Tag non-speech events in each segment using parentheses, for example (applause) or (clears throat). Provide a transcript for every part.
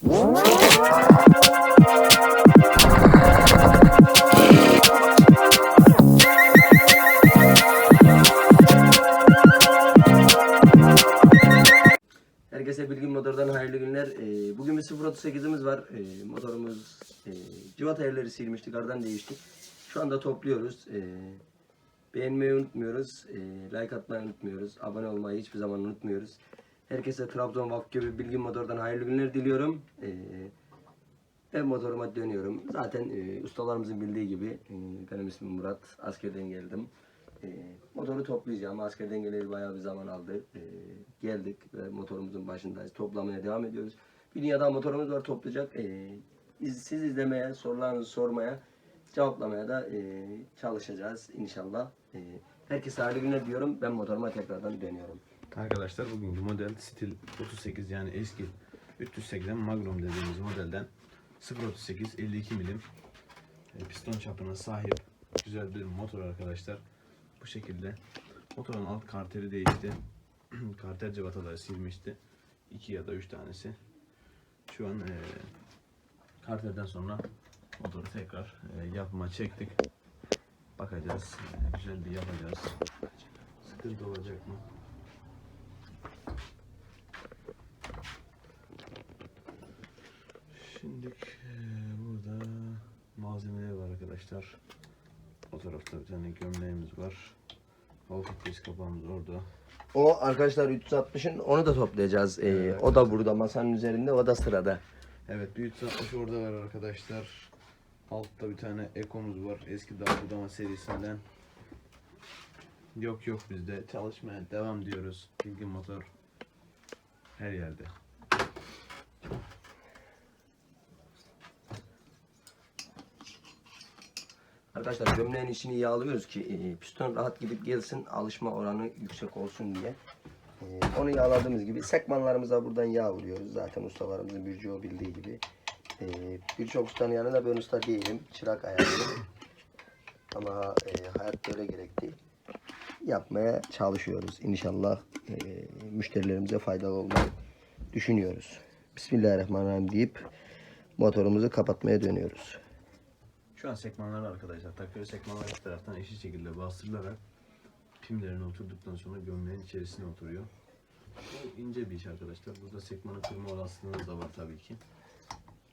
Herkese Bilgin Motor'dan hayırlı günler. Ee, bugün bir 038'imiz var. Ee, motorumuz e, cıvata yerleri silmiştik, değiştik. Şu anda topluyoruz. Ee, beğenmeyi unutmuyoruz. Like atmayı unutmuyoruz. Abone olmayı hiçbir zaman unutmuyoruz. Herkese Trabzon Vakfı gibi Bilgin Motor'dan hayırlı günler diliyorum. Ee, ben motoruma dönüyorum. Zaten e, ustalarımızın bildiği gibi e, benim ismim Murat. Askerden geldim. E, motoru toplayacağım. Askerden geleli bayağı bir zaman aldı. Geldik ve motorumuzun başındayız. Toplamaya devam ediyoruz. Bir dünyada motorumuz var toplayacak. E, iz- siz izlemeye, sorularınızı sormaya, cevaplamaya da çalışacağız inşallah. Herkese hayırlı günler diyorum. Ben motoruma tekrardan dönüyorum. Arkadaşlar bugünkü model stil 38 yani eski 308'den Magnum dediğimiz modelden 038 52 milim e, piston çapına sahip güzel bir motor arkadaşlar. Bu şekilde motorun alt karteri değişti. (clears throat) Karter cıvataları silmişti. 2 ya da 3 tanesi. Şu an e, karterden sonra motoru tekrar e, yapıma çektik. Bakacağız. E, güzel bir yapacağız. Sıkıntı olacak mı? Şimdi burada malzemeler var arkadaşlar. O tarafta bir tane gömleğimiz var. Hafif disk kapağımız orada. O arkadaşlar 360'ın onu da toplayacağız. E, Evet. o da burada masanın üzerinde, o da sırada. Evet bir 360 orada var arkadaşlar. Altta bir tane Eko'muz var. Eski dağ budama serisinden. Yok yok bizde çalışmaya devam diyoruz. Bilgin motor her yerde. Arkadaşlar gömleğin içini yağlıyoruz ki e, piston rahat gidip gelsin alışma oranı yüksek olsun diye. E, onu yağladığımız gibi sekmanlarımıza buradan yağ vuruyoruz. Zaten ustalarımızın birçoğu bildiği gibi. E, Birçok ustanın yanında ben usta değilim. Çırak ayarlıyım. Ama e, hayat böyle gerekti. Yapmaya çalışıyoruz. İnşallah e, müşterilerimize faydalı olmayı düşünüyoruz. Bismillahirrahmanirrahim deyip motorumuzu kapatmaya dönüyoruz. Şu an sekmanlar arkadaşlar. Takıyor sekmanlar iki taraftan eşit şekilde bastırılarak pimlerine oturduktan sonra gömleğin içerisine oturuyor. Bu ince bir iş arkadaşlar. Burada sekmanı kırma olasılığınız da var tabii ki.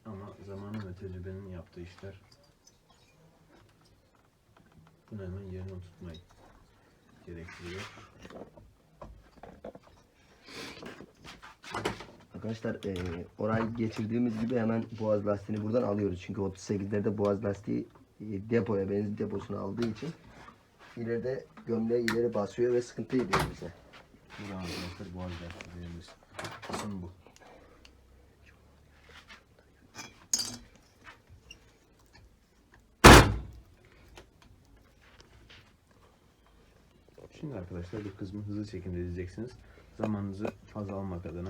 Ama zamanın ve tecrübenin yaptığı işler bunu hemen yerine oturtmayı gerektiriyor. Arkadaşlar e, orayı geçirdiğimiz gibi hemen boğaz lastiğini buradan alıyoruz. Çünkü 38'lerde boğaz lastiği e, depoya, benzin deposuna aldığı için ileride gömleği ileri basıyor ve sıkıntı ediyor bize. Arkadaşlar boğaz dediğimiz kısım bu. Şimdi arkadaşlar bu kısmı hızlı şekilde izleyeceksiniz. Zamanınızı fazla almak adına.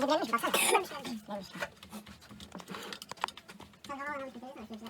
我今天没吃早饭呢没吃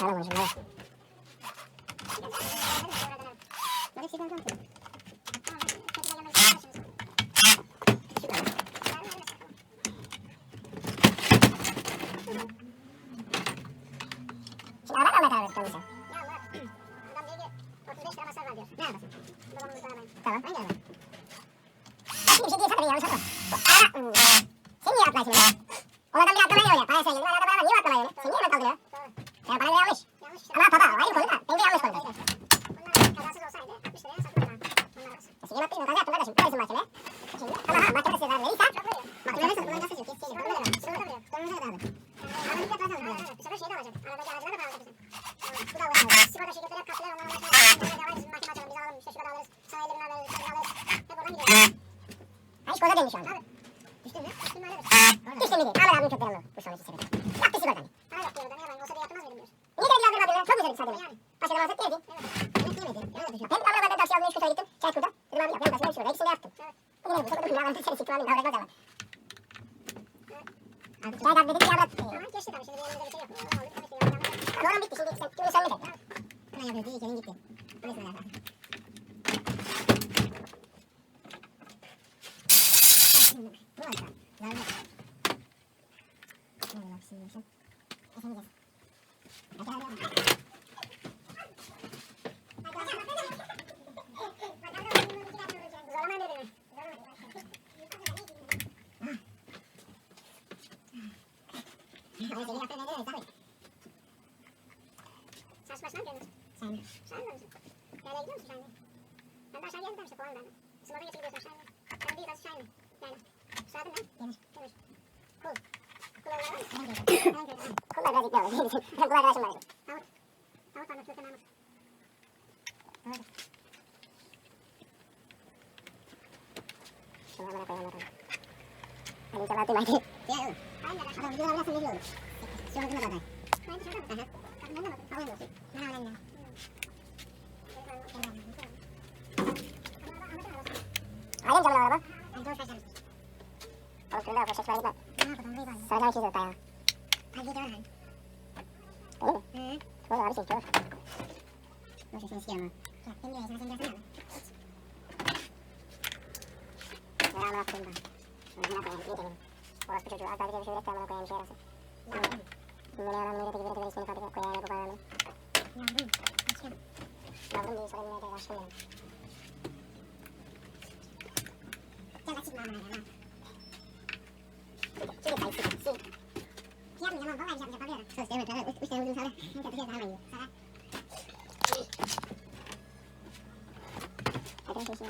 Bakalım hocam. Evet. Şimdi araba mı karar verdin Ya bana göre yanlış. Yanlış. Ama baba ayrı konu da. Bence yanlış konu. Bunlar kazasız olsaydı 60 liraya satılırlar. Bunlar arası. Sigara atmışsın, kaza yaptın kardeşim. Neredesin mahkeme? Şimdi, tamam ha, mahkeme size zarar verirse. Mahkeme nasıl? Bunlar nasıl yok? Keseceğim. Sonra da Sonra da yok. Sonra da yok. Arabanın fiyatı nasıl alacak? Bu sefer şey de alacak. Arabacı aracına da para alacak bizim. Bu da alacak. Sigorta şirketleri hep katlar. Onlara mahkeme alacak. Onlara da bizim mahkeme açalım. Biz alalım. İşte şu kadar alırız. Sana 50 bin alırız. Biz alırız. Hep oradan gidiyor. Ha iş koza dönmüş şu anda. Tabii. Düştün mü? Düştün mü alırız. Düştün mü değil. Aman abim çok verimli. Bu sonucu sebebi. Yaptı sigortanı. Ha yaptı sigortanı. Çok güzel bir sadece. Yani. Başka zaman satı yedin. Evet. Yemedin. Öyle. Ben Amına ben de taksi almaya üç kutaya gittim. Çay kurda. Dedim abi yap. Yan taksi şurada. İkisini yaptım. Evet. Yine bu. Sonra dedim ya ben seni siktim abi. Davranmaz ama. Çay kalk dedik ya bırak. Tamam geçti tabii. Şimdi bir elimizde bir şey yok. Tabii ki. Tamam oğlum bitti. Şimdi sen kimi sen mi de? Kına yapıyordu. İyi gelin gitti. Neyse ya. Bu var. Nerede? Ne var şimdi şimdi? Efendim. Hadi hadi. Zorlama beni. Zorlama. Ay, seni yaptığın ne demek tabii. Saç başına mı görüyorsun? Sen. Sen mi musun? Nereye gidiyor musun sen de? Ben de aşağı geldim işte puan verdim. Sınava geçip gidiyorsun aşağıya. Ben bir az aşağıya Yani. Soyadın ne? Demir. Demir. Kul. Kul olarak var mı? Ben kötü. Kul da biraz ikna olur. Ben kul arkadaşım var. Davut. Davut Mahmut. Kötü Mahmut. Doğru. Şunu amına koyalım bakalım. Hadi inşallah duymaydı. Ya oğlum. Aynen. Adam videolar nasıl biliyor olur. Şu an duymadı aday. Ben dışarıda mı? Aha. Ben de bakın. Alayım olsun. Ben alayım şey. Gel. Koyayım koyayım. Orası çocuğu. Az daha bir şey de amına koyayım. Bir şey yarasın. Şimdi ne yalan millete gibi de ismini koyar ya bu bağlamını. Yavrum. Açıyorum. Yavrum değil. Sonra millete aşkım benim. Gel açayım amına koyayım. Şimdi kayıt sil. Sil. Yapmayacağım ama vallahi yapacağım. Söz evet evet. Üç, tane uzun sana. Ne kadar şey daha iyi. Sana. Hadi şey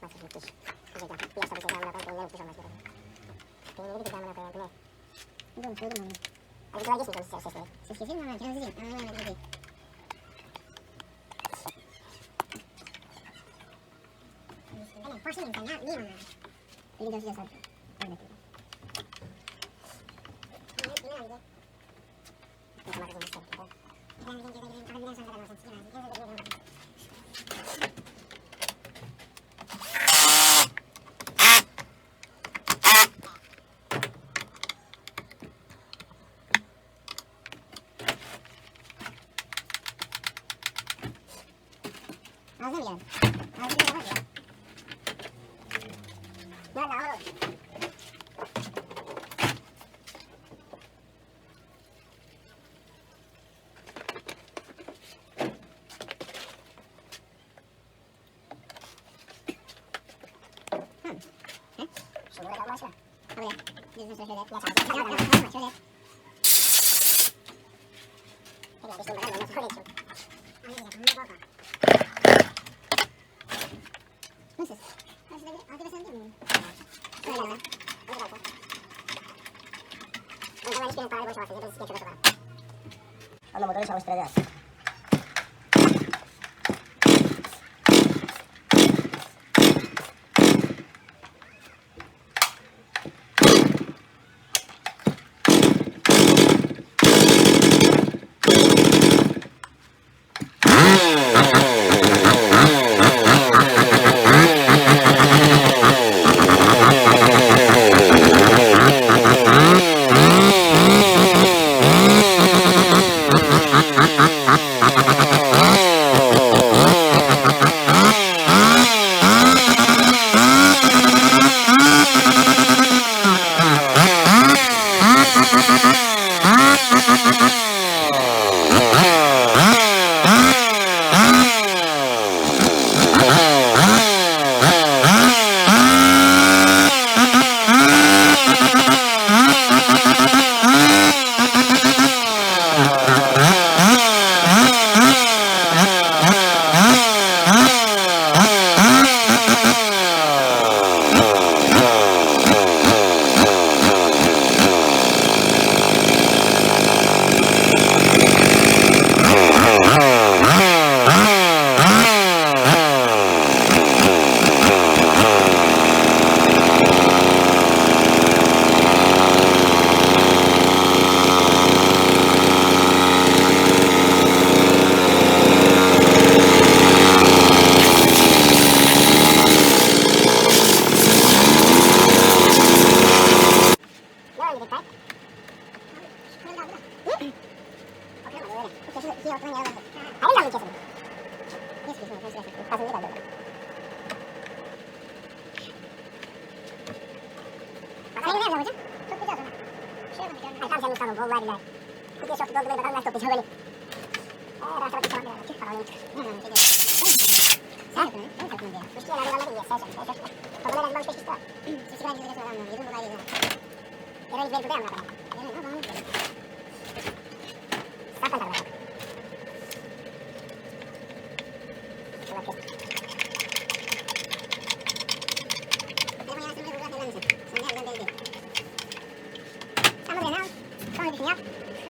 şimdi. Babamız bak bunu yapmazsa gitmiş. Güzel. Bir yaşta bir şey amına koyayım. Elinden gitmiş olmaz böyle. Benim gibi bir amına koyayım. Bu ne? Bu da söyledim onu. Hadi güzel geçmiyor ses sesleri. Ses kesin mi? Ben kendisi değil. Anam öyle değil. Aynen. Hoş değilim sen ya. Neyim onlara? Bir de size Evet. Yine hangi? Ne zaman kızım işte. Ben bir gece gidelim. Kahveden sonra da olsun. Sigara. Gözü de gidelim. Ağzına mı geldi? Ağzına geldi ya. Nerede ağır olsun? Şurada kalma aşağı. Ha böyle. Düzgün şöyle şöyle. Yaç ağzına. Şöyle yapma. Şöyle. Hadi abi şimdi ben de nasıl şöyle içiyorum. Anlayacağım. Bunu baka. Nasıl? Karşıda bir arkada sen değil mi? Şöyle lan. Hadi bakalım. O zaman hiçbirinin parayı boşa basın. Biz sketch bakalım. Ama motoru çalıştıracağız. Sen